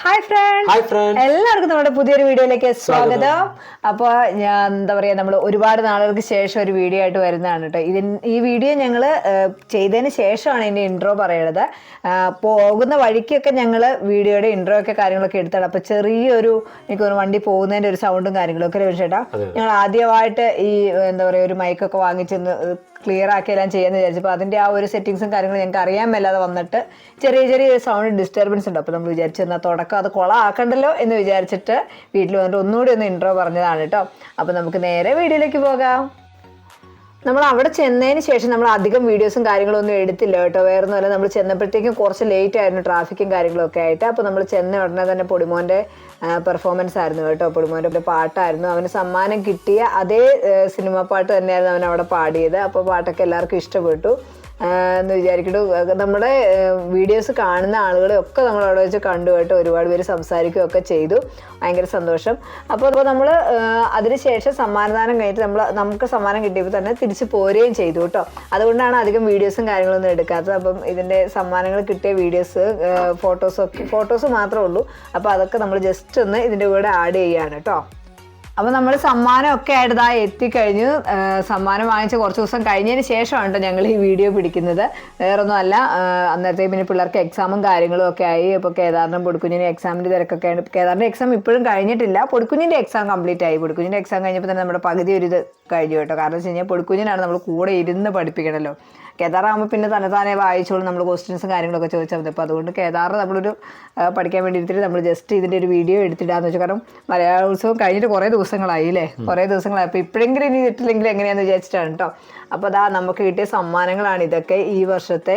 Hi friends എല്ലാവർക്കും നമ്മുടെ പുതിയൊരു വീഡിയോയിലേക്ക് സ്വാഗതം. അപ്പോൾ ഞാൻ എന്താ പറയുക നമ്മൾ ഒരുപാട് നാളുകൾക്ക് ശേഷം ഒരു വീഡിയോ ആയിട്ട് വരുന്നതാണ് കേട്ടോ ഇതിൻ ഈ വീഡിയോ ഞങ്ങൾ ചെയ്തതിന് ശേഷമാണ് ഇതിന്റെ ഇൻട്രോ പറയണത്. പോകുന്ന വഴിക്കൊക്കെ ഞങ്ങൾ വീഡിയോയുടെ ഇൻട്രോ ഒക്കെ കാര്യങ്ങളൊക്കെ എടുത്താണ്. അപ്പോൾ ചെറിയൊരു എനിക്ക് തോന്നുന്നു വണ്ടി പോകുന്നതിന്റെ ഒരു സൗണ്ടും കാര്യങ്ങളൊക്കെ ചേട്ടാ. ഞങ്ങൾ ആദ്യമായിട്ട് ഈ എന്താ പറയുക ഒരു മൈക്കൊക്കെ വാങ്ങിച്ചെന്ന് ക്ലിയർ ആക്കിയെല്ലാം ചെയ്യാന്ന് വിചാരിച്ചപ്പോൾ അതിന്റെ ആ ഒരു സെറ്റിങ്സും കാര്യങ്ങളും ഞങ്ങൾക്ക് അറിയാൻ മേലാതെ വന്നിട്ട് ചെറിയ ചെറിയ സൗണ്ട് ഡിസ്റ്റർബൻസ് ഉണ്ട്. അപ്പോൾ നമ്മൾ വിചാരിച്ചു എന്നാൽ തുടക്കം അത് കൊളാക്കണ്ടല്ലോ എന്ന് വിചാരിച്ചിട്ട് വീട്ടിൽ വന്നിട്ട് ഒന്നുകൂടി ഒന്ന് ഇൻട്രോ പറഞ്ഞതാണ് കേട്ടോ. അപ്പോൾ നമുക്ക് നേരെ വീഡിയോയിലേക്ക് പോകാം. നമ്മൾ അവിടെ ചെന്നതിന് ശേഷം നമ്മൾ അധികം വീഡിയോസും കാര്യങ്ങളും ഒന്നും എടുത്തില്ല കേട്ടോ. വേറെ ഒന്നുമല്ല നമ്മൾ ചെന്നപ്പോഴത്തേക്കും കുറച്ച് ലേറ്റ് ആയിരുന്നു ട്രാഫിക്കും കാര്യങ്ങളും ഒക്കെ ആയിട്ട്. അപ്പോൾ നമ്മൾ ചെന്ന ഉടനെ തന്നെ പൊടിമോന്റെ പെർഫോമൻസ് ആയിരുന്നു കേട്ടോ. പൊടിമോന്റെ പാട്ടായിരുന്നു. അവന് സമ്മാനം കിട്ടിയ അതേ സിനിമ പാട്ട് തന്നെയായിരുന്നു അവൻ അവിടെ പാടിയത്. അപ്പോൾ പാട്ടൊക്കെ എല്ലാവർക്കും ഇഷ്ടപ്പെട്ടു. എന്ന് വിചാരിക്കട്ടു നമ്മുടെ വീഡിയോസ് കാണുന്ന ആളുകളെ ഒക്കെ നമ്മൾ അവിടെ വെച്ച് കണ്ടു കേട്ടോ. ഒരുപാട് പേര് സംസാരിക്കുകയൊക്കെ ചെയ്തു. ഭയങ്കര സന്തോഷം. അപ്പോൾ അപ്പോൾ നമ്മൾ അതിനുശേഷം സമ്മാനദാനം കഴിഞ്ഞിട്ട് നമ്മൾ നമുക്ക് സമ്മാനം കിട്ടിയപ്പോൾ തന്നെ തിരിച്ച് പോരുകയും ചെയ്തു കേട്ടോ. അതുകൊണ്ടാണ് അധികം വീഡിയോസും കാര്യങ്ങളൊന്നും എടുക്കാത്തത്. അപ്പം ഇതിന്റെ സമ്മാനങ്ങൾ കിട്ടിയ വീഡിയോസ് ഫോട്ടോസൊക്കെ ഫോട്ടോസ് മാത്രമേ ഉള്ളൂ. അപ്പോൾ അതൊക്കെ നമ്മൾ ജസ്റ്റ് ഒന്ന് ഇതിന്റെ കൂടെ ആഡ് ചെയ്യുകയാണ് കേട്ടോ. അപ്പൊ നമ്മൾ സമ്മാനം ഒക്കെ ആയിട്ട് ഇതാ എത്തിക്കഴിഞ്ഞു സമ്മാനം വാങ്ങിച്ച കുറച്ച് ദിവസം കഴിഞ്ഞതിന് ശേഷമാണ് കേട്ടോ ഞങ്ങൾ ഈ വീഡിയോ പിടിക്കുന്നത്. വേറൊന്നും അല്ല അന്നേരത്തെ പിന്നെ പിള്ളേർക്ക് എക്സാമും കാര്യങ്ങളും ഒക്കെ ആയി. ഇപ്പോൾ കേദാറിനും പൊടുക്കുഞ്ഞിനും എക്സാമിന്റെ തിരക്കൊക്കെ ആണ് കേദാറിന്റെ എക്സാം ഇപ്പോഴും കഴിഞ്ഞിട്ടില്ല. പൊടിക്കുഞ്ഞിന്റെ എക്സാം കംപ്ലീറ്റ് ആയി. പൊടിക്കുഞ്ഞിന്റെ എക്സാം കഴിഞ്ഞപ്പോൾ തന്നെ നമ്മുടെ പകുതി ഒരു കഴിഞ്ഞു കേട്ടോ. കാരണം വെച്ച് കഴിഞ്ഞാൽ പൊടിക്കുഞ്ഞിനാണ് നമ്മൾ കൂടെ ഇരുന്ന് പഠിപ്പിക്കണമല്ലോ കേദാറാകുമ്പോൾ പിന്നെ തന്നെ തന്നെ വായിച്ചോളും നമ്മൾ ക്വസ്റ്റ്യൻസും കാര്യങ്ങളൊക്കെ ചോദിച്ചാൽ മതി. അപ്പോൾ അതുകൊണ്ട് കേദാർ നമ്മളൊരു പഠിക്കാൻ വേണ്ടി നമ്മൾ ജസ്റ്റ് ഇതിന്റെ ഒരു വീഡിയോ എടുത്തിടാന്ന് വെച്ചാൽ കാരണം മലയാളോത്സവം കഴിഞ്ഞിട്ട് കുറേ ദിവസങ്ങളായി അല്ലേ കുറേ ദിവസങ്ങളായി. അപ്പോൾ ഇപ്പോഴെങ്കിലും ഇനി ഇട്ടില്ലെങ്കിൽ എങ്ങനെയാണെന്ന് വിചാരിച്ചിട്ടാണ് കേട്ടോ അപ്പോൾ അതാ നമുക്ക് കിട്ടിയ സമ്മാനങ്ങളാണ് ഇതൊക്കെ ഈ വർഷത്തെ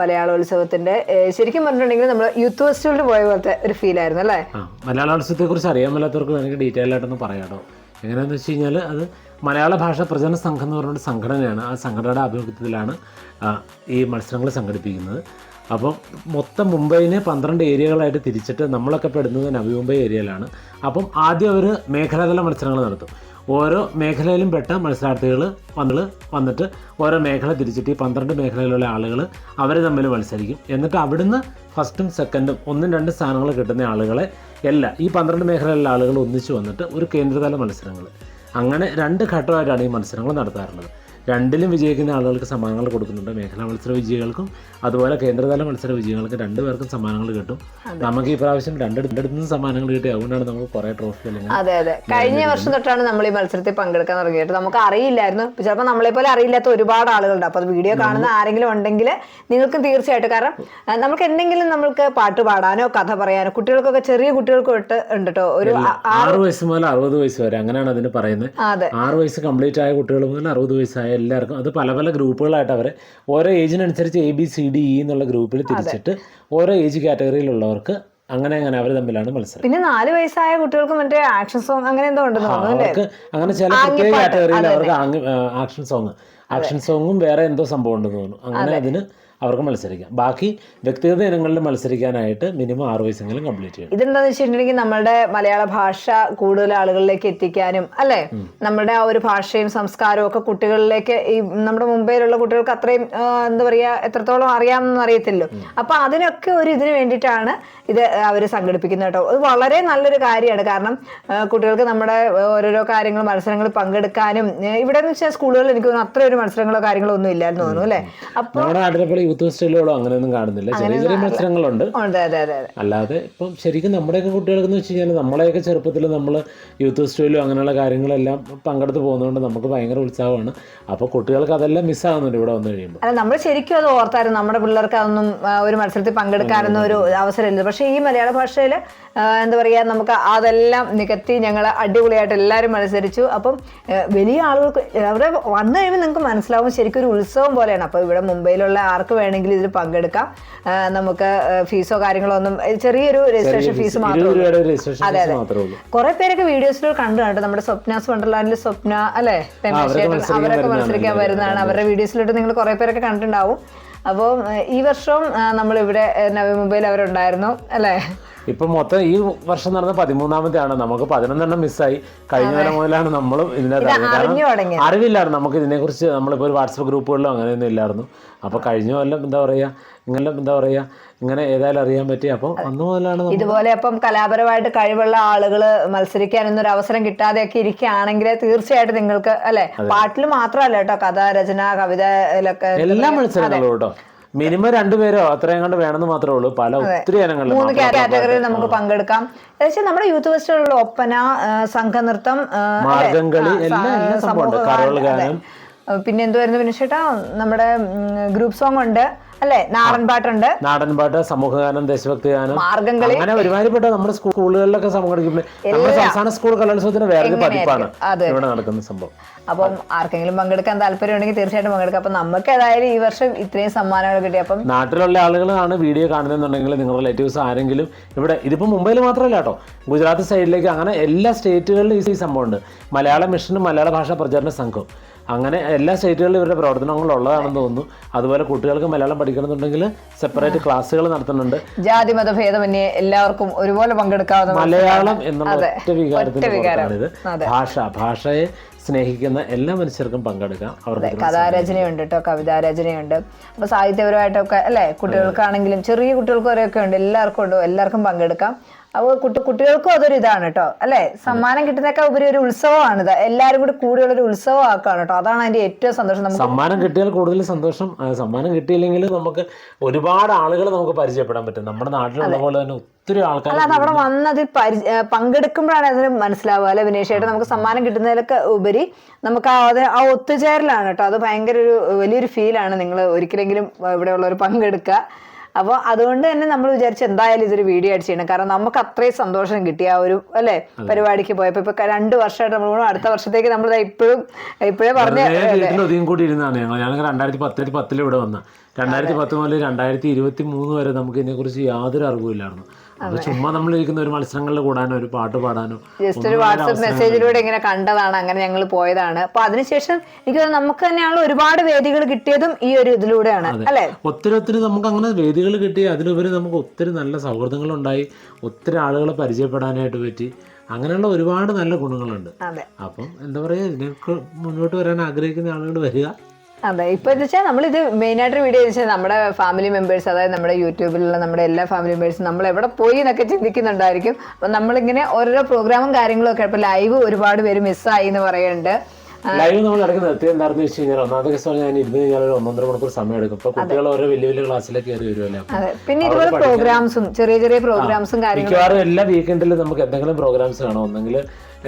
മലയാളോത്സവത്തിന്റെ. ശരിക്കും പറഞ്ഞിട്ടുണ്ടെങ്കിൽ നമ്മൾ യൂത്ത് ഫെസ്റ്റിവലിൽ പോയ പോലത്തെ ഒരു ഫീൽ ആയിരുന്നു അല്ലേ? മലയാളോത്സവത്തെ കുറിച്ച് അറിയാൻ മേലാത്തവർക്ക് വേണമെങ്കിൽ ഡീറ്റെയിൽ ആയിട്ടൊന്ന് പറയാം കേട്ടോ എങ്ങനെയാണെന്ന് വെച്ച് കഴിഞ്ഞാൽ അത് മലയാള ഭാഷ പ്രചരണ സംഘം എന്ന് പറഞ്ഞൊരു സംഘടനയാണ്. ആ സംഘടനയുടെ ആഭിമുഖ്യത്തിലാണ് ഈ മത്സരങ്ങൾ സംഘടിപ്പിക്കുന്നത്. അപ്പം മൊത്തം മുംബൈനെ പന്ത്രണ്ട് ഏരിയകളായിട്ട് തിരിച്ചിട്ട് നമ്മളൊക്കെ പെടുന്നത് നവി മുംബൈ ഏരിയയിലാണ്. അപ്പം ആദ്യം അവർ മേഖലാതല മത്സരങ്ങൾ നടത്തും. ഓരോ മേഖലയിലും പെട്ട മത്സരാർത്ഥികൾ വന്ന് വന്നിട്ട് ഓരോ മേഖല തിരിച്ചിട്ട് ഈ പന്ത്രണ്ട് മേഖലയിലുള്ള ആളുകൾ അവർ തമ്മിൽ മത്സരിക്കും. എന്നിട്ട് അവിടുന്ന് ഫസ്റ്റും സെക്കൻഡും ഒന്നും രണ്ടും സ്ഥാനങ്ങൾ കിട്ടുന്ന ആളുകളെ എല്ലാം ഈ പന്ത്രണ്ട് മേഖലയിലുള്ള ആളുകൾ ഒന്നിച്ച് വന്നിട്ട് ഒരു കേന്ദ്രതല മത്സരങ്ങൾ. അങ്ങനെ രണ്ട് ഘട്ടമായിട്ടാണ് ഈ മത്സരങ്ങൾ നടത്താറുള്ളത്. രണ്ടിലും വിജയിക്കുന്ന ആളുകൾക്ക് സമ്മാനങ്ങൾ കൊടുക്കുന്നുണ്ട്. മേഖലാ മത്സര വിജയികൾക്കും അതുപോലെ കേന്ദ്രതല മത്സര വിജയികൾക്കും രണ്ടുപേർക്കും സമ്മാനങ്ങൾ കിട്ടും. നമുക്ക് ഈ പ്രാവശ്യം രണ്ട് രണ്ടിടത്തുനിന്ന് സമ്മാനങ്ങൾ കിട്ടി. അതുകൊണ്ടാണ് നമ്മൾ കുറെ ട്രോഫി അല്ലെങ്കിൽ അതെ അതെ. കഴിഞ്ഞ വർഷം തൊട്ടാണ് നമ്മൾ ഈ മത്സരത്തിൽ പങ്കെടുക്കാൻ തുടങ്ങിയിട്ട് നമുക്ക് അറിയില്ലായിരുന്നു. ചിലപ്പോൾ നമ്മളെ പോലെ അറിയില്ലാത്ത ഒരുപാട് ആളുകളുണ്ട്. അപ്പോൾ അത് വീഡിയോ കാണുന്ന ആരെങ്കിലും ഉണ്ടെങ്കിൽ നിങ്ങൾക്കും തീർച്ചയായിട്ടും. കാരണം നമുക്ക് എന്തെങ്കിലും നമ്മൾക്ക് പാട്ട് പാടാനോ കഥ പറയാനോ കുട്ടികൾക്കൊക്കെ ചെറിയ കുട്ടികൾക്ക് തൊട്ട് ഉണ്ട് കേട്ടോ ഒരു ആറ് വയസ്സ് മുതൽ അറുപത് വയസ്സ് വരെ അങ്ങനെയാണ് അതിന് പറയുന്നത്. ആറ് വയസ്സ് കംപ്ലീറ്റ് ആയ കുട്ടികൾ മുതൽ അറുപത് വയസ്സായ എല്ലാവർക്കും അത് പല പല ഗ്രൂപ്പുകളായിട്ട് അവരെ ഓരോ ഏജിനനുസരിച്ച് A B C D E എന്നുള്ള ഗ്രൂപ്പിൽ തിരിച്ചിട്ട് ഓരോ ഏജ് കാറ്റഗറിയിലുള്ളവർക്ക് അങ്ങനെ അങ്ങനെ അവർ തമ്മിലാണ് മത്സരം. പിന്നെ നാല് വയസ്സായ കുട്ടികൾക്ക് മറ്റേ ആക്ഷൻ സോങ് അങ്ങനെ എന്തോ ഉണ്ടെന്ന് അവർക്ക് അങ്ങനെ ചില പ്രത്യേക കാറ്റഗറിയിൽ അവർക്ക് ആക്ഷൻ സോങ്. ആക്ഷൻ സോങ്ങും വേറെ എന്തോ സംഭവം ഉണ്ടെന്ന് തോന്നുന്നു. അങ്ങനെ അതിന് അവർക്ക് മത്സരിക്കാം. ബാക്കി വ്യക്തിഗത ഇനങ്ങളിൽ മത്സരിക്കാനായിട്ട് മിനിമം ആറ് വയസ്സെങ്കിലും കംപ്ലീറ്റ് ചെയ്യണം. ഇതെന്താന്ന് വെച്ചിട്ടുണ്ടെങ്കിൽ നമ്മുടെ മലയാള ഭാഷ കൂടുതൽ ആളുകളിലേക്ക് എത്തിക്കാനും അല്ലെ? നമ്മുടെ ആ ഒരു ഭാഷയും സംസ്കാരവും ഒക്കെ കുട്ടികളിലേക്ക് ഈ നമ്മുടെ മുംബൈയിലുള്ള കുട്ടികൾക്ക് അത്രയും എന്താ പറയാ എത്രത്തോളം അറിയാമെന്ന് അറിയത്തില്ലോ അപ്പൊ അതിനൊക്കെ ഒരു ഇതിന് വേണ്ടിയിട്ടാണ് ഇത് അവർ സംഘടിപ്പിക്കുന്നത് കേട്ടോ. അത് വളരെ നല്ലൊരു കാര്യമാണ്. കാരണം കുട്ടികൾക്ക് നമ്മുടെ ഓരോരോ കാര്യങ്ങൾ മത്സരങ്ങൾ പങ്കെടുക്കാനും ഇവിടെ എന്ന് വെച്ചാൽ സ്കൂളുകളിൽ എനിക്ക് തോന്നുന്നു അത്ര ഒരു മത്സരങ്ങളോ കാര്യങ്ങളോ ഒന്നും ഇല്ലായിരുന്നു തോന്നുന്നു അല്ലേ? അപ്പൊ യൂത്ത് ഫെസ്റ്റിവലുകളോ അങ്ങനെയൊന്നും കാണുന്നില്ല. ചെറിയ ചെറിയ മത്സരങ്ങളുണ്ട്. അല്ലാതെ ഇപ്പം ശരിക്കും നമ്മുടെയൊക്കെ കുട്ടികൾക്ക് എന്ന് വെച്ച് കഴിഞ്ഞാൽ നമ്മളെയൊക്കെ ചെറുപ്പത്തിൽ നമ്മൾ യൂത്ത് ഫെസ്റ്റിവലും അങ്ങനെയുള്ള കാര്യങ്ങളെല്ലാം പങ്കെടുത്ത് പോകുന്നതുകൊണ്ട് നമുക്ക് ഭയങ്കര ഉത്സാഹമാണ്. അപ്പോൾ കുട്ടികൾക്ക് അതെല്ലാം മിസ്സാകുന്നുണ്ട് ഇവിടെ വന്നു കഴിയുമ്പോൾ അല്ല നമ്മൾ ശരിക്കും അത് ഓർത്തായിരുന്നു. നമ്മുടെ പിള്ളേർക്ക് അതൊന്നും ഒരു മത്സരത്തിൽ പങ്കെടുക്കാനൊന്നും ഒരു അവസരമില്ല. പക്ഷേ ഈ മലയാള ഭാഷയിൽ എന്താ പറയുക നമുക്ക് അതെല്ലാം നികത്തി ഞങ്ങൾ അടിപൊളിയായിട്ട് എല്ലാവരും മത്സരിച്ചു. അപ്പം വലിയ ആളുകൾക്ക് അവിടെ വന്നു കഴിയുമ്പോൾ നിങ്ങൾക്ക് മനസ്സിലാവും ശരിക്കും ഒരു ഉത്സവം പോലെയാണ്. അപ്പോൾ ഇവിടെ മുംബൈയിലുള്ള ആർക്ക് വേണമെങ്കിലും ഇതിൽ പങ്കെടുക്കാം. നമുക്ക് ഫീസോ കാര്യങ്ങളോ ഒന്നും ചെറിയൊരു രജിസ്ട്രേഷൻ ഫീസ് മാത്രമേ കുറെ പേരൊക്കെ വീഡിയോസിൽ കണ്ടു നമ്മുടെ സ്വപ്നാസ് വണ്ടർലാൻഡിൽ സ്വപ്ന അല്ലെ? അവരൊക്കെ മത്സരിക്കാൻ വരുന്നതാണ്. അവരുടെ വീഡിയോസിലോട്ട് നിങ്ങൾ കുറെ പേരൊക്കെ കണ്ടിട്ടുണ്ടാവും. അപ്പോൾ ഈ വർഷവും നമ്മളിവിടെ നവി മുംബൈയിൽ അവരുണ്ടായിരുന്നു അല്ലേ? ഇപ്പം മൊത്തം ഈ വർഷം നടന്ന പതിമൂന്നാമത്തെയാണ്? നമുക്ക് പതിനൊന്നെണ്ണം മിസ്സായി. കഴിഞ്ഞ തരം മുതലാണ് നമ്മളും ഇതിനകത്ത് കാരണം അറിവില്ലായിരുന്നു. നമുക്ക് ഇതിനെക്കുറിച്ച് നമ്മളിപ്പോൾ ഒരു വാട്സപ്പ് ഗ്രൂപ്പുകളിലോ അങ്ങനെയൊന്നും ഇല്ലായിരുന്നു. അപ്പോൾ കഴിഞ്ഞ കൊല്ലം എന്താ പറയുക? ഇങ്ങനെ എന്താ പറയുക? ഇങ്ങനെ ഏതായാലും അറിയാൻ പറ്റി. അപ്പോൾ അന്ന് മുതലാണ് ഇതുപോലെ അപ്പം കലാപരമായിട്ട് കഴിവുള്ള ആളുകൾ മത്സരിക്കാനൊന്നും ഒരു അവസരം കിട്ടാതെയൊക്കെ ഇരിക്കുകയാണെങ്കിൽ തീർച്ചയായിട്ടും നിങ്ങൾക്ക് അല്ലെ? പാട്ടിൽ മാത്രമല്ല കേട്ടോ. കഥ രചന കവിതയിലൊക്കെ എല്ലാ മത്സരങ്ങളും കേട്ടോ മിനിമം രണ്ടുപേരോ അത്രയും കണ്ട് വേണമെന്ന് മാത്രമേ ഉള്ളൂ. പല ഒത്തിരി മൂന്ന് കാറ്റഗറിയിൽ നമുക്ക് പങ്കെടുക്കാം. ഏകദേശം നമ്മുടെ യൂത്ത് ഫെസ്റ്റിവലുള്ള ഒപ്പന സംഘനൃത്തം മാർഗംകളി എല്ലാം സംഭവമുണ്ട്. കരോൾ. ഗാനം. പിന്നെ എന്തുവായിരുന്നു പിന്നെ ചേട്ടാ നമ്മുടെ ഗ്രൂപ്പ് സോങ് ഉണ്ട് അല്ലെ? നാടൻ പാട്ടുണ്ട്. നാടൻ പാട്ട് സമൂഹഗാനം ദേശഭക്തി ഗാനം മാർഗംകളി. അങ്ങനെ ഒരുമാതിരിപ്പെട്ട നമ്മുടെ സ്കൂളുകളിലൊക്കെ സംഘടിപ്പിക്കുന്നത് നമ്മുടെ സംസ്ഥാന സ്കൂൾ കലോത്സവത്തിന് വേറൊരു പതിപ്പാണ് ഇവിടെ നടക്കുന്ന സംഭവം. അപ്പം ആർക്കെങ്കിലും പങ്കെടുക്കാൻ താല്പര്യം ഉണ്ടെങ്കിൽ തീർച്ചയായിട്ടും പങ്കെടുക്കാം. അപ്പൊ നമുക്ക് ഏതായാലും ഈ വർഷം ഇത്രയും സമ്മാനങ്ങൾ കിട്ടി. അപ്പം നാട്ടിലുള്ള ആളുകളാണ് വീഡിയോ കാണുന്നുണ്ടെങ്കിൽ നിങ്ങളുടെ റിലേറ്റീവ്സ് ആരെങ്കിലും ഇവിടെ ഇതിപ്പോൾ മുംബൈയിൽ മാത്രമല്ല കേട്ടോ. ഗുജറാത്ത് സൈഡിലേക്ക് അങ്ങനെ എല്ലാ സ്റ്റേറ്റുകളിലും ഈ സംഭവം ഉണ്ട് മലയാള മിഷനും മലയാള ഭാഷാ പ്രചാരണ സംഘവും അങ്ങനെ എല്ലാ സ്റ്റേറ്റുകളിലും ഇവരുടെ പ്രവർത്തനങ്ങൾ ഉള്ളതാണെന്ന് തോന്നുന്നു. അതുപോലെ കുട്ടികൾക്ക് മലയാളം പഠിക്കണമെന്നുണ്ടെങ്കിൽ സെപ്പറേറ്റ് ക്ലാസ്സുകൾ നടത്തുന്നുണ്ട്. ജാതി മതഭേദമന്യേ എല്ലാവർക്കും ഒരുപോലെ പങ്കെടുക്കാവുന്ന മലയാളം എന്നുള്ള. ഒറ്റ. ഭാഷ ഭാഷയെ സ്നേഹിക്കുന്ന എല്ലാ മനുഷ്യർക്കും പങ്കെടുക്കാം. അവരുടെ കഥാരചനയുണ്ട് കേട്ടോ കവിതാരചനയുണ്ട്. അപ്പൊ സാഹിത്യപരമായിട്ടൊക്കെ അല്ലെ? കുട്ടികൾക്കാണെങ്കിലും ചെറിയ കുട്ടികൾക്ക് വരെയൊക്കെ ഉണ്ട്. എല്ലാവർക്കും ഉണ്ടോ. എല്ലാവർക്കും പങ്കെടുക്കാം. അപ്പോൾ കുട്ടി കുട്ടികൾക്കും അതൊരു ഇതാണ് കേട്ടോ അല്ലെ? സമ്മാനം കിട്ടുന്നൊക്കെ ഉപരി ഒരു ഉത്സവമാണിത് എല്ലാവരും കൂടി കൂടിയുള്ള ഒരു ഉത്സവം ആക്കാണ് കേട്ടോ അതാണ് അതിന്റെ ഏറ്റവും സന്തോഷം. നമുക്ക് സമ്മാനം കിട്ടിയാൽ കൂടുതൽ സന്തോഷം. സമ്മാനം കിട്ടിയില്ലെങ്കിൽ നമുക്ക് ഒരുപാട് ആളുകൾ നമുക്ക് പരിചയപ്പെടാൻ പറ്റും. നമ്മുടെ നാട്ടിലുള്ള പോലെ തന്നെ ഒത്തിരി ആൾക്കാർ അല്ല അവിടെ വന്നതിൽ പങ്കെടുക്കുമ്പോഴാണ് അതിന് മനസ്സിലാവുക അല്ലെ വിനേഷായിട്ട് നമുക്ക് സമ്മാനം കിട്ടുന്നതിലൊക്കെ ഉപരി നമുക്ക് ആ അത് ആ ഒത്തുചേരലാണ് കേട്ടോ അത് ഭയങ്കര ഒരു വലിയൊരു ഫീലാണ് നിങ്ങൾ ഒരിക്കലെങ്കിലും ഇവിടെയുള്ളവർ പങ്കെടുക്കുക. അപ്പോൾ അതുകൊണ്ട് തന്നെ നമ്മൾ വിചാരിച്ചു എന്തായാലും ഇതൊരു വീഡിയോ ആയിട്ട് ചെയ്യണം. കാരണം നമുക്ക് അത്രയും സന്തോഷം കിട്ടിയ ആ ഒരു അല്ലെ പരിപാടിക്ക് പോയപ്പോൾ ഇപ്പൊ രണ്ട് വർഷമായിട്ട് നമ്മൾ അടുത്ത വർഷത്തേക്ക് നമ്മൾ ഇപ്പോഴും ഇപ്പോഴേ പറഞ്ഞു കൂടി ഇരുന്നാണ് ഞങ്ങൾ. ഞങ്ങൾ രണ്ടായിരത്തി പത്തിൽ പത്തിൽ ഇവിടെ വന്ന. രണ്ടായിരത്തി പത്ത് മുതൽ രണ്ടായിരത്തി ഇരുപത്തി മൂന്ന് വരെ നമുക്ക് ഇതിനെക്കുറിച്ച് യാതൊരു അറിവുമില്ലായിരുന്നു അപ്പൊ ചുമ്മാ നമ്മൾ ഇരിക്കുന്ന ഒരു മത്സരങ്ങളിൽ കൂടാനോ ഒരു പാട്ട് പാടാനോ ജസ്റ്റ് ഒരു വാട്സപ്പ് മെസ്സേജിലൂടെ ഇങ്ങനെ കണ്ടതാണ് അങ്ങനെ ഞങ്ങൾ പോയതാണ്. അപ്പൊ അതിനുശേഷം എനിക്ക് തോന്നുന്നു നമുക്ക് തന്നെയാണ് ഒരുപാട് വേദികൾ കിട്ടിയതും ഈ ഒരു ഇതിലൂടെയാണ് അല്ലെ? ഒത്തിരി ഒത്തിരി നമുക്ക് അങ്ങനെ വേദികൾ കിട്ടി അതിലുപരി നമുക്ക് ഒത്തിരി നല്ല സൗഹൃദങ്ങൾ ഉണ്ടായി ഒത്തിരി ആളുകളെ പരിചയപ്പെടാനായിട്ട് പറ്റി. അങ്ങനെയുള്ള ഒരുപാട് നല്ല ഗുണങ്ങളുണ്ട്. അതെ. അപ്പം എന്താ പറയുക ഇതിനൊക്കെ മുന്നോട്ട് വരാൻ ആഗ്രഹിക്കുന്ന ആളുകൾ വരിക. അതെ ഇപ്പൊ എന്ന് വെച്ചാൽ നമ്മളിത് മെയിൻ ആയിട്ട് വീഡിയോ വെച്ചാൽ നമ്മുടെ ഫാമിലി മെമ്പേഴ്സ് അതായത് നമ്മുടെ യൂട്യൂബിലുള്ള നമ്മുടെ എല്ലാ ഫാമിലി മെമ്പേഴ്സും നമ്മൾ എവിടെ പോയി എന്നൊക്കെ ചിന്തിക്കുന്നുണ്ടായിരിക്കും. അപ്പൊ നമ്മളിങ്ങനെ ഓരോരോ പ്രോഗ്രാമും കാര്യങ്ങളും ഒക്കെ ഇപ്പൊ ലൈവ് ഒരുപാട് പേര് മിസ്സായി എന്ന് പറയുന്നുണ്ട് ലൈവ് നമ്മൾ ഇടയ്ക്ക് നിർത്തി എന്താണെന്ന് വെച്ച് കഴിഞ്ഞാൽ ഒന്നാമത്തെ ദിവസം ഞാൻ ഇരുന്ന് കഴിഞ്ഞാൽ ഒരു ഒന്നൊന്നര മണിക്കൂർ സമയം എടുക്കും. ഇപ്പൊ കുട്ടികൾ ഓരോ വലിയ വലിയ ക്ലാസ്സിലേക്ക് കയറി വരുമല്ലോ പിന്നെ ഇതുപോലെ പ്രോഗ്രാംസും ചെറിയ ചെറിയ പ്രോഗ്രാംസും കാര്യങ്ങളും മിക്കവാറും എല്ലാ വീക്കെൻഡിലും നമുക്ക് എന്തെങ്കിലും പ്രോഗ്രാംസ് കാണാം. ഒന്നെങ്കിൽ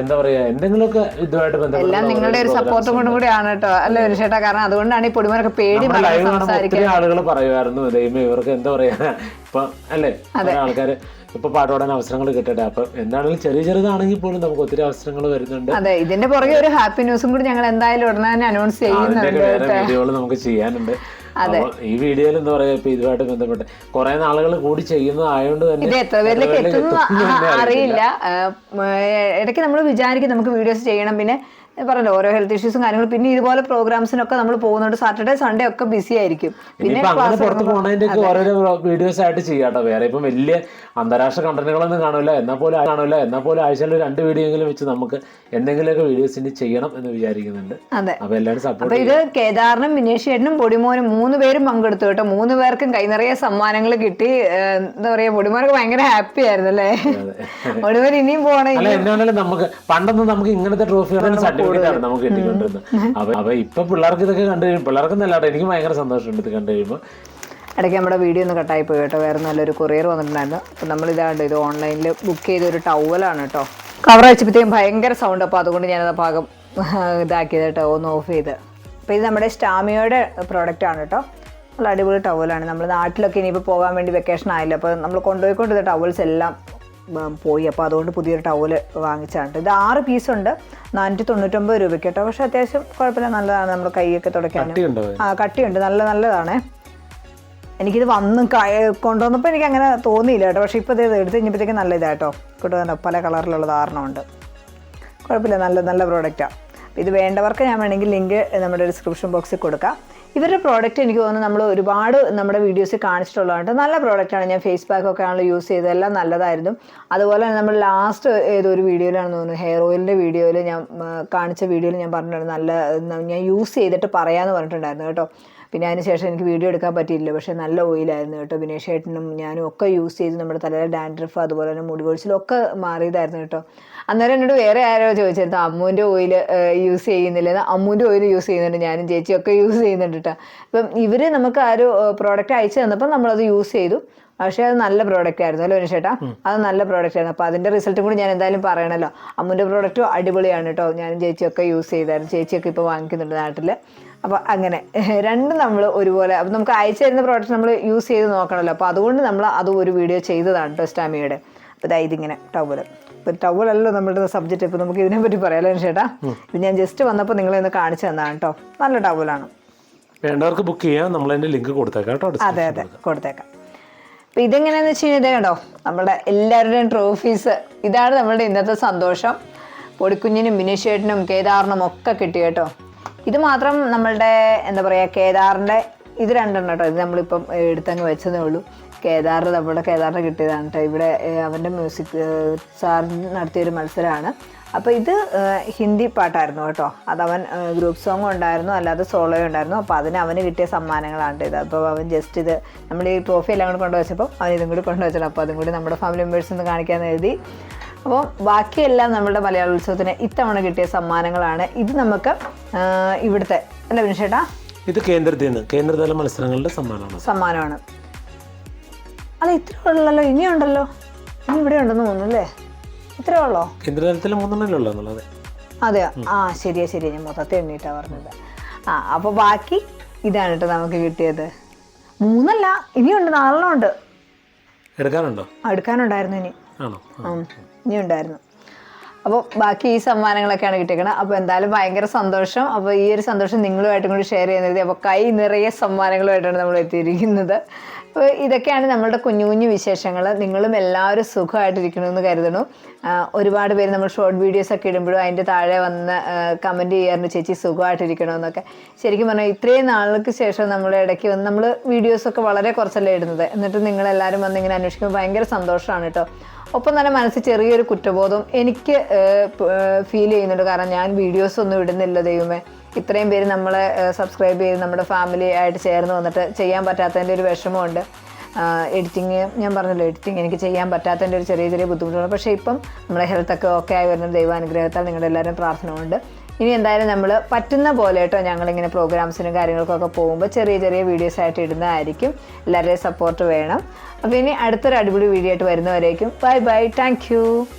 എന്താ പറയാ എന്തെങ്കിലുമൊക്കെ ഇതുമായിട്ട് ബന്ധപ്പെട്ട എല്ലാം നിങ്ങളുടെ ഒരു സപ്പോർട്ടും കൊണ്ടും കൂടിയാണ് കേട്ടോ. അല്ലേ ഒരു ചേട്ടാ? കാരണം അതുകൊണ്ടാണ് ഈ പൊടിമരൊക്കെ പേടി ഒത്തിരി ആളുകൾ പറയുമായിരുന്നു ദൈവം ഇവർക്ക് എന്താ പറയാ? ഇപ്പൊ അല്ലേ? ആൾക്കാര് ഇപ്പൊ പാട്ട് പാടാൻ അവസരങ്ങൾ കിട്ടട്ടെ. അപ്പൊ എന്താണെങ്കിലും ചെറിയ ചെറുതാണെങ്കിൽ പോലും നമുക്ക് ഒത്തിരി അവസരങ്ങൾ വരുന്നുണ്ട്. അതെ ഇതിന്റെ പുറകെ ഒരു ഹാപ്പി ന്യൂസും കൂടി ഞങ്ങൾ എന്തായാലും ഉടനെ തന്നെ അനൗൺസ് ചെയ്യുന്നുണ്ട് വീഡിയോകൾ നമുക്ക് ചെയ്യാനുണ്ട്. ഈ വീഡിയോയിൽ എന്താ പറയാ ഇപ്പൊ ഇതുമായിട്ട് ബന്ധപ്പെട്ട് കുറെ നാളുകൾ കൂടി ചെയ്യുന്നതായോണ്ട് തന്നെ ഇത് എത്ര പേരിലേക്ക് എത്തുന്നു അറിയില്ല. ഇടയ്ക്ക് നമ്മൾ വിചാരിക്കും നമുക്ക് വീഡിയോസ് ചെയ്യണം. പിന്നെ പറഞ്ഞല്ലോ ഓരോ ഹെൽത്ത് ഇഷ്യൂസും കാര്യങ്ങളും. പിന്നെ ഇതുപോലെ പ്രോഗ്രാംസിനൊക്കെ നമ്മൾ പോകുന്നുണ്ട്. സാറ്റർഡേ സൺഡേ ഒക്കെ ബിസി ആയിരിക്കും. പിന്നെ അങ്ങനെ പുറത്ത് പോകുന്നതിന്റെ ഓരോ ഓരോരോ വീഡിയോസ് ആയിട്ട് ചെയ്യാട്ടോ വേറെ ഇപ്പം വലിയ അന്താരാഷ്ട്ര കണ്ടന്റുകളൊന്നും കാണില്ല. എന്നാ പോലും കാണില്ല. എന്നാ പോലും ആഴ്ചയിൽ രണ്ട് വീഡിയോ എങ്കിലും വെച്ച് നമുക്ക് എന്തെങ്കിലുമൊക്കെ വീഡിയോസ് ഇനി ചെയ്യണം എന്ന് വിചാരിക്കുന്നുണ്ട്. അതെ. അപ്പൊ എല്ലാവരും സപ്പോർട്ട് അപ്പൊ ഇത് കേദാറിനും വിനേഷേട്ടനും പൊടിമോനും മൂന്ന് പേരും പങ്കെടുത്തു കേട്ടോ. മൂന്ന് പേർക്കും കൈ നിറയെ സമ്മാനങ്ങൾ കിട്ടി. എന്താ പറയാ പൊടിമോനൊക്കെ ഭയങ്കര ഹാപ്പി ആയിരുന്നു അല്ലേ പൊടിമോൻ ഇനിയും എന്നാണേലും നമുക്ക് പണ്ടൊന്നും നമുക്ക് ഇങ്ങനത്തെ ട്രോഫികളും സർട്ടിഫിക്കറ്റ് ആണ് നമുക്ക് കിട്ടിക്കൊണ്ടിരുന്നത് അപ്പൊ അപ്പൊ ഇപ്പൊ പിള്ളേർക്ക് ഇതൊക്കെ കണ്ടു പിള്ളേർക്ക് നല്ലതാട്ടോ. എനിക്ക് ഭയങ്കര സന്തോഷമുണ്ട് ഇത് കണ്ടു കഴിയുമ്പോൾ ഇടയ്ക്ക് നമ്മുടെ വീഡിയോ ഒന്ന് കട്ടായി പോയി കേട്ടോ. വേറെ നല്ലൊരു കൊറിയർ വന്നിട്ടുണ്ടായിരുന്നു. അപ്പം നമ്മൾ ഇതാണ്ട് ഇത് ഓൺലൈനിൽ ബുക്ക് ചെയ്ത ഒരു ടവലാണ് കേട്ടോ. കവർ വെച്ചപ്പോഴത്തേക്കും ഭയങ്കര സൗണ്ട് അപ്പോൾ അതുകൊണ്ട് ഞാനത് ഭാഗം ഇതാക്കിയത് കേട്ടോ. ഒന്ന് ഓഫ് ചെയ്ത്. അപ്പോൾ ഇത് നമ്മുടെ സ്റ്റാമിയോയുടെ പ്രോഡക്റ്റ് ആണ് കേട്ടോ. നല്ല അടിപൊളി ടവലാണ് നമ്മൾ നാട്ടിലൊക്കെ ഇനിയിപ്പോൾ പോകാൻ വേണ്ടി വെക്കേഷൻ ആയില്ല. അപ്പോൾ നമ്മൾ കൊണ്ടുപോയിക്കൊണ്ടിരുന്ന ടവൽസ് എല്ലാം പോയി. അപ്പോൾ അതുകൊണ്ട് പുതിയൊരു ടവൽ വാങ്ങിച്ചാണ് ഇത് ആറ് പീസുണ്ട് നാനൂറ്റി തൊണ്ണൂറ്റൊമ്പത് രൂപയ്ക്ക് കേട്ടോ. പക്ഷെ അത്യാവശ്യം കുഴപ്പമില്ല. നല്ലതാണ് നമ്മുടെ കൈയൊക്കെ തുടയ്ക്കാനും. ആ കട്ടിയുണ്ട്. നല്ല നല്ലതാണേ. എനിക്കിത് വന്ന് ക- കൊണ്ടുവന്നപ്പോൾ എനിക്ക് അങ്ങനെ തോന്നിയില്ല കേട്ടോ. പക്ഷേ ഇപ്പോൾ ഇത് എടുത്ത് കഴിഞ്ഞപ്പോഴത്തേക്ക് നല്ല ഇതാട്ടോ കിട്ടുന്ന പല കളറിലുള്ള ധാരണമുണ്ട്. കുഴപ്പമില്ല. നല്ല നല്ല പ്രോഡക്റ്റാണ് ഇത് വേണ്ടവർക്ക് ഞാൻ വേണമെങ്കിൽ ലിങ്ക് നമ്മുടെ ഡിസ്ക്രിപ്ഷൻ ബോക്സിൽ കൊടുക്കാം. ഇവരുടെ പ്രോഡക്റ്റ് എനിക്ക് തോന്നുന്നു നമ്മൾ ഒരുപാട് നമ്മുടെ വീഡിയോസിൽ കാണിച്ചിട്ടുള്ളതാണ്. നല്ല പ്രോഡക്റ്റാണ് ഞാൻ ഫേസ് പാക്ക് ഒക്കെ ആണല്ലോ യൂസ് ചെയ്തത്. എല്ലാം നല്ലതായിരുന്നു. അതുപോലെ തന്നെ നമ്മൾ ലാസ്റ്റ് ഏതോ ഒരു വീഡിയോയിലാണെന്ന് തോന്നുന്നു. ഹെയർ ഓയിലിന്റെ വീഡിയോയിൽ ഞാൻ കാണിച്ച വീഡിയോയിൽ ഞാൻ പറഞ്ഞിട്ടുണ്ട്. നല്ല ഞാൻ യൂസ് ചെയ്തിട്ട് പറയാമെന്ന് പറഞ്ഞിട്ടുണ്ടായിരുന്നു കേട്ടോ. പിന്നെ അതിന് ശേഷം എനിക്ക് വീഡിയോ എടുക്കാൻ പറ്റിയില്ല. പക്ഷേ നല്ല ഓയിലായിരുന്നു കേട്ടോ വിനേഷ് ഏട്ടനും ഞാനും ഒക്കെ യൂസ് ചെയ്ത് നമ്മുടെ തലയിലെ ഡാൻഡ്രഫ് അതുപോലെ തന്നെ മുടി കൊഴിച്ചിലും ഒക്കെ മാറിയതായിരുന്നു കേട്ടോ. അന്നേരം എന്നോട് വേറെ ആരോ ചോദിച്ചിരുന്നു അമ്മുവിന്റെ ഓയിൽ യൂസ് ചെയ്യുന്നില്ല അമ്മുവിന്റെ ഓയിൽ യൂസ് ചെയ്യുന്നുണ്ട് ഞാനും ചേച്ചിയൊക്കെ യൂസ് ചെയ്യുന്നുണ്ട് കേട്ടോ. അപ്പം ഇവർ നമുക്ക് ആ ഒരു പ്രോഡക്റ്റ് അയച്ചു തന്നപ്പോൾ നമ്മളത് യൂസ് ചെയ്തു. പക്ഷേ അത് നല്ല പ്രോഡക്റ്റ് ആയിരുന്നു അല്ലോ വിനേഷേട്ടാ? അത് നല്ല പ്രോഡക്റ്റ് ആയിരുന്നു. അപ്പോൾ അതിന്റെ റിസൾട്ടും കൂടി ഞാൻ എന്തായാലും പറയണല്ലോ. അമ്മുന്റെ പ്രോഡക്റ്റും അടിപൊളിയാണ് കേട്ടോ. ഞാനും ചേച്ചിയൊക്കെ യൂസ് ചെയ്തായിരുന്നു. ചേച്ചിയൊക്കെ ഇപ്പോൾ വാങ്ങിക്കുന്നുണ്ട് നാട്ടിൽ അപ്പോൾ അങ്ങനെ. രണ്ടും നമ്മൾ ഒരുപോലെ അപ്പോൾ നമുക്ക് അയച്ചു തരുന്ന പ്രോഡക്റ്റ് നമ്മൾ യൂസ് ചെയ്ത് നോക്കണമല്ലോ അപ്പോൾ അതുകൊണ്ട് നമ്മൾ അത് ഒരു വീഡിയോ ചെയ്തതാണ് കേട്ടോ സ്റ്റാമിയുടെ അപ്പോൾ ഇതാ ഇതിങ്ങനെ ടവൽ ഇപ്പോൾ ടവലല്ലോ നമ്മുടെ സബ്ജക്റ്റ് ഇപ്പോൾ നമുക്ക് ഇതിനെപ്പറ്റി പറയാമല്ലോ ചേട്ടാ ഇത് ഞാൻ ജസ്റ്റ് വന്നപ്പോൾ നിങ്ങളെ ഒന്ന് കാണിച്ചു തന്നതാണ് കേട്ടോ നല്ല ടവലാണ് വേണ്ടവർക്ക് ബുക്ക് ചെയ്യാം. നമ്മൾ അതിന്റെ ലിങ്ക് കൊടുത്തേക്കാം കേട്ടോ അതെ അതെ. കൊടുത്തേക്കാം. അപ്പം ഇതെങ്ങനെയാണെന്ന് വെച്ച് കഴിഞ്ഞാൽ കേട്ടോ നമ്മുടെ എല്ലാവരുടെയും ട്രോഫീസ് ഇതാണ് നമ്മുടെ ഇന്നത്തെ സന്തോഷം. പൊടിക്കുഞ്ഞിനും മിനിഷേട്ടനും കേദാറിനും ഒക്കെ കിട്ടി കേട്ടോ ഇത് മാത്രം നമ്മളുടെ എന്താ പറയുക കേദാറിന്റെ ഇത് രണ്ടെണ്ണം കേട്ടോ. ഇത് നമ്മളിപ്പം എടുത്തങ്ങ് വെച്ചതേ ഉള്ളൂ. കേദാർ നമ്മുടെ കേദാറിന് കിട്ടിയതാണ് കേട്ടോ. ഇവിടെ അവന്റെ മ്യൂസിക് സാർ നടത്തിയൊരു മത്സരമാണ്. അപ്പോൾ ഇത് ഹിന്ദി പാട്ടായിരുന്നു കേട്ടോ. അതവൻ ഗ്രൂപ്പ് സോങ് ഉണ്ടായിരുന്നു അല്ലാതെ സോളോ ഉണ്ടായിരുന്നു. അപ്പോൾ അതിന് അവന് കിട്ടിയ സമ്മാനങ്ങളാണ് ഇത്. അപ്പോൾ അവൻ ജസ്റ്റ് ഇത് നമ്മൾ ഈ ട്രോഫി എല്ലാം കൂടി കൊണ്ടുവച്ചപ്പോൾ അവൻ ഇതും കൂടി കൊണ്ടുവച്ചിട്ടുണ്ട്. അപ്പോൾ അതും കൂടി നമ്മുടെ ഫാമിലി മെമ്പേഴ്സ് ഒന്ന് കാണിക്കാമെന്ന് എഴുതി അപ്പോൾ ബാക്കിയെല്ലാം നമ്മുടെ മലയാള ഉത്സവത്തിന് ഇത്തവണ കിട്ടിയ സമ്മാനങ്ങളാണ്. ഇത് നമുക്ക് ഇവിടുത്തെ അല്ല വിനുഷേട്ടാ? ഇത് കേന്ദ്രത്തിൽ നിന്ന് കേന്ദ്രതല മത്സരങ്ങളുടെ സമ്മാനമാണ്. സമ്മാനമാണ്. അല്ല ഇത്ര ഉള്ളല്ലോ ഇനിയുണ്ടല്ലോ. ഇനി ഇവിടെ ഉണ്ടെന്ന് തോന്നുന്നു അല്ലേ? ഇത്രേ ഉള്ളോ? കേന്ദ്രതലത്തിൽ മൂന്നെണ്ണല്ലേ അതെ ആ ശരിയാ ശരിയാ. ഞാൻ മൊത്തത്തിൽ എണ്ണീട്ടാ പറഞ്ഞത്. ആ അപ്പോൾ ബാക്കി ഇതാണ് കേട്ടോ നമുക്ക് കിട്ടിയത്. മൂന്നല്ല ഇനിയുണ്ട് നാലെണ്ണം ഉണ്ട്. എടുക്കാനുണ്ടോ? എടുക്കാനുണ്ടായിരുന്നു ഇനി. ആണോ? ആ. ഉണ്ടായിരുന്നു. അപ്പോൾ ബാക്കി ഈ സമ്മാനങ്ങളൊക്കെയാണ് കിട്ടിയേക്കണത് അപ്പോൾ എന്തായാലും ഭയങ്കര സന്തോഷം. അപ്പോൾ ഈ ഒരു സന്തോഷം നിങ്ങളുമായിട്ടും കൂടി ഷെയർ ചെയ്യുന്നത് അപ്പോൾ കൈ നിറയെ സമ്മാനങ്ങളുമായിട്ടാണ് നമ്മൾ എത്തിയിരിക്കുന്നത്. അപ്പോൾ ഇതൊക്കെയാണ് നമ്മളുടെ കുഞ്ഞു കുഞ്ഞു വിശേഷങ്ങൾ നിങ്ങളും എല്ലാവരും സുഖമായിട്ടിരിക്കണമെന്ന് കരുതണു. ഒരുപാട് പേര് നമ്മൾ ഷോർട്ട് വീഡിയോസ് ഒക്കെ ഇടുമ്പോഴും അതിന്റെ താഴെ വന്ന് കമന്റ് ചെയ്യാറുണ്ട് ചേച്ചി സുഖമായിട്ടിരിക്കണമെന്നൊക്കെ ശരിക്കും പറഞ്ഞാൽ ഇത്രയും നാളുകൾക്ക് ശേഷം നമ്മൾ ഇടയ്ക്ക് വന്ന് നമ്മൾ വീഡിയോസൊക്കെ വളരെ കുറച്ചല്ലേ ഇടുന്നത്. എന്നിട്ട് നിങ്ങളെല്ലാവരും വന്ന് ഇങ്ങനെ അന്വേഷിക്കുമ്പോൾ ഭയങ്കര സന്തോഷമാണ് കേട്ടോ. ഒപ്പം തന്നെ മനസ്സിൽ ചെറിയൊരു കുറ്റബോധം എനിക്ക് ഫീൽ ചെയ്യുന്നുണ്ട്. കാരണം ഞാൻ വീഡിയോസ് ഒന്നും ഇടുന്നില്ല ദൈവമേ. ഇത്രയും പേര് നമ്മളെ സബ്സ്ക്രൈബ് ചെയ്ത് നമ്മുടെ ഫാമിലി ആയിട്ട് ചേർന്ന് വന്നിട്ട് ചെയ്യാൻ പറ്റാത്തതിന്റെ ഒരു വിഷമമുണ്ട്. എഡിറ്റിങ് ഞാൻ പറഞ്ഞല്ലോ എഡിറ്റിങ് എനിക്ക് ചെയ്യാൻ പറ്റാത്തതിന്റെ ഒരു ചെറിയ ചെറിയ ബുദ്ധിമുട്ടുണ്ട് പക്ഷേ ഇപ്പം നമ്മുടെ ഹെൽത്തൊക്കെ ഓക്കെ ആയി വരുന്ന ദൈവാനുഗ്രഹത്താൽ നിങ്ങളുടെ എല്ലാവരും പ്രാർത്ഥന കൊണ്ട് ഇനി എന്തായാലും നമ്മൾ പറ്റുന്ന പോലെ കേട്ടോ ഞങ്ങളിങ്ങനെ പ്രോഗ്രാംസിനും കാര്യങ്ങൾക്കൊക്കെ പോകുമ്പോൾ ചെറിയ ചെറിയ വീഡിയോസ് ആയിട്ട് ഇടുന്നതായിരിക്കും. എല്ലാവരുടെയും സപ്പോർട്ട് വേണം. അപ്പോൾ ഇനി അടുത്തൊരു അടിപൊളി വീഡിയോ ആയിട്ട് വരുന്നവരേക്കും. Bye bye thank